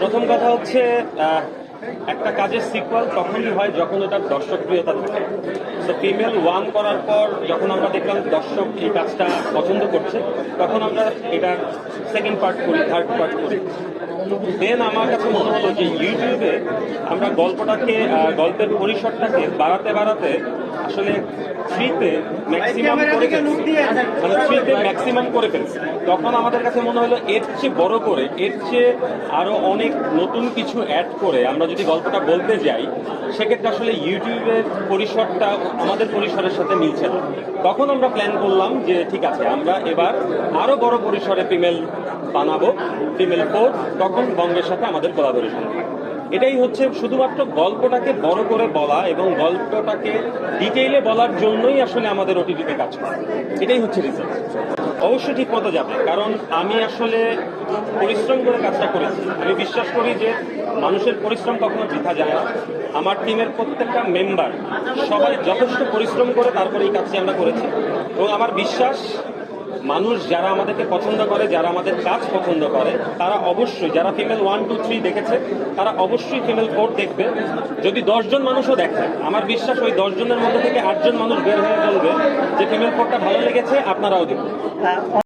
প্রথম কথা হচ্ছে একটা কাজের সিকুয়াল তখনই হয় যখন ওটার দর্শকপ্রিয়তা থাকে। তো ফিমেল ওয়ান করার পর যখন আমরা দেখলাম দর্শক এই কাজটা পছন্দ করছে, তখন আমরা এটার সেকেন্ড পার্ট করি থার্ড পার্ট করি। দেন আমার কাছে মনে হলো যে ইউটিউবে আমরা গল্পটাকে গল্পের পরিসরটাকে বাড়াতে বাড়াতে আসলে থ্রিতে ম্যাক্সিমাম করে ফেলছি। মানে থ্রিতে ম্যাক্সিমাম করে ফেলছি। তখন আমাদের কাছে মনে হলো এর চেয়ে বড় করে এর চেয়ে আরও অনেক নতুন কিছু অ্যাড করে আমরা যদি গল্পটা বলতে যাই সেক্ষেত্রে আসলে ইউটিউবের পরিসরটা আমাদের পরিসরের সাথে মিলছে না। তখন আমরা প্ল্যান করলাম যে ঠিক আছে আমরা এবার আরও বড় পরিসরে ফিমেল বানাবো ফিমেল ফোর তখন বঙ্গের সাথে আমাদের কোলাবোরেশন এটাই হচ্ছে শুধুমাত্র গল্পটাকে বড় করে বলা এবং গল্পটাকে ডিটেইলে বলার জন্যই আসলে আমাদের ওটিটিতে কাজ করা। এটাই হচ্ছে রিজন অবশ্যই ঠিক মতো যাবে, কারণ আমি আসলে পরিশ্রম করে কাজটা করেছি। আমি বিশ্বাস করি যে মানুষের পরিশ্রম কখনো বৃথা যায় না। আমার টিমের প্রত্যেকটা মেম্বার সবাই যথেষ্ট পরিশ্রম করে তারপরে এই কাজটি আমরা করেছি। এবং আমার বিশ্বাস মানুষ যারা আমাদেরকে পছন্দ করে যারা আমাদের কাজ পছন্দ করে তারা অবশ্যই যারা ফিমেল ওয়ান টু থ্রি দেখেছে তারা অবশ্যই ফিমেল ফোর দেখবে। যদি দশজন মানুষও দেখে আমার বিশ্বাস ওই দশজনের মধ্যে থেকে আটজন মানুষ বের হয়ে চলবে যে ফিমেল ফোরটা ভালো লেগেছে আপনারাও আহ,